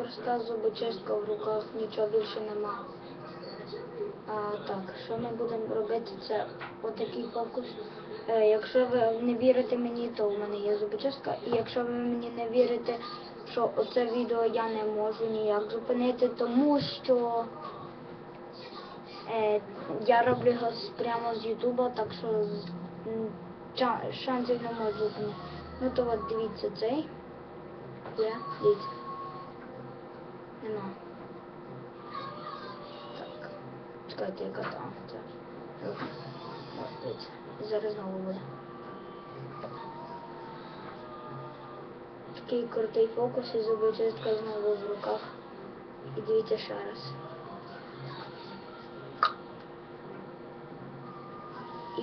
проста зубочистка в руках, нічого більше нема. А, так, що ми будемо робити? Це отакий фокус. Е, якщо ви не вірите мені, то в мене є зубочистка. І якщо ви мені не вірите, що оце відео я не можу ніяк зупинити, тому що е, я роблю його прямо з Ютуба, так що шансів не можу зупинити. Ну то от дивіться цей. Є, дивіться. Нема. Так. Чекайте, яка там. Це. Зараз знову буде. Такий крутий фокус і зубочистка знову в руках. І дивіться ще раз. І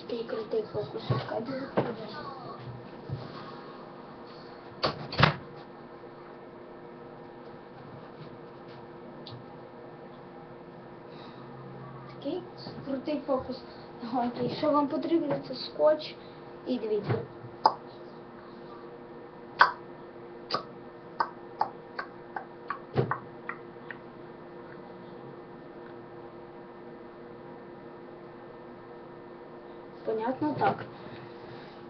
такий крутий фокус. Чекайте, закрутимо. Такий крутий фокус. Гонки. Що вам потрібно, це скотч і дивіться. Понятно так.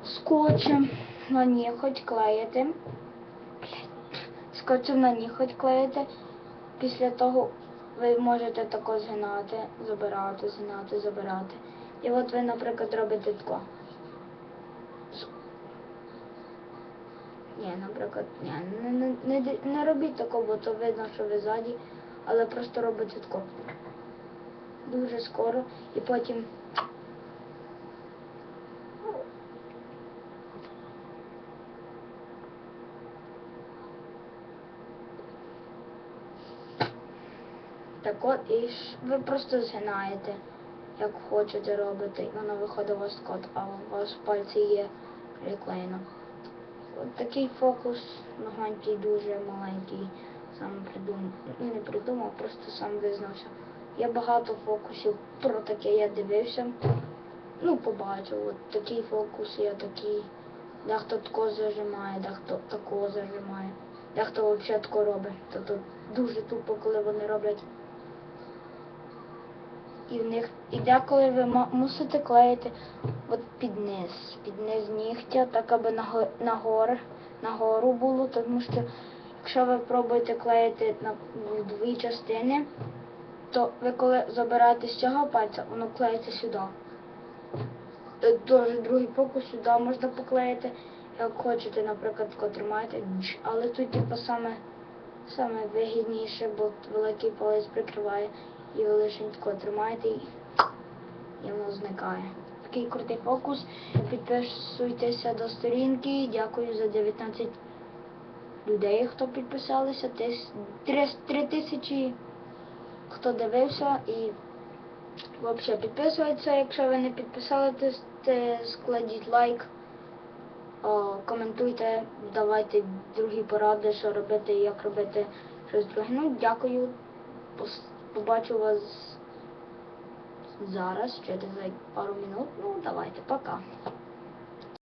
Скотчем на ніготь клеїти. Скотчем на ніготь клеїти. Після того ви можете тако згинати, забирати, згинати, забирати. І от ви, наприклад, робите тако. Ні, наприклад, ні, не, не, не, не робіть тако, бо то видно, що ви ззаді, але просто робите тако. Дуже скоро. І потім Так от, і ви просто згинаєте, як хочете робити, воно виходить у вас код, а у вас пальці є приклеєно. От такий фокус маленький, дуже маленький, сам придумав. Ну, не придумав, просто сам визнався. Є багато фокусів, про таке я дивився. Ну, побачив, от такий фокус є такий. Дехто тако зажимає, дехто такого зажимає, дехто взагалі тако робить. Тобто дуже тупо, коли вони роблять і в них і деколи ви мусите клеїти от під низ, під низ нігтя, так аби наго- нагор, нагору було, тому що якщо ви пробуєте клеїти на дві частини, то ви коли забираєте з цього пальця, воно клеїться сюди. Е, Теж другий фокус сюди можна поклеїти, як хочете, наприклад, тримаєте, але тут типу саме Саме вигідніше, бо великий палець прикриває і ви лише тако тримаєте і, воно зникає. Такий крутий фокус. Підписуйтеся до сторінки. Дякую за 19 людей, хто підписалися. Тис- три- Три тисячі хто дивився і взагалі підписується. Якщо ви не підписали, то те складіть лайк. О, коментуйте, давайте другі поради, що робити, як робити щось друге. Ну, дякую. Побачу вас зараз, через пару минут. Ну, давайте, пока.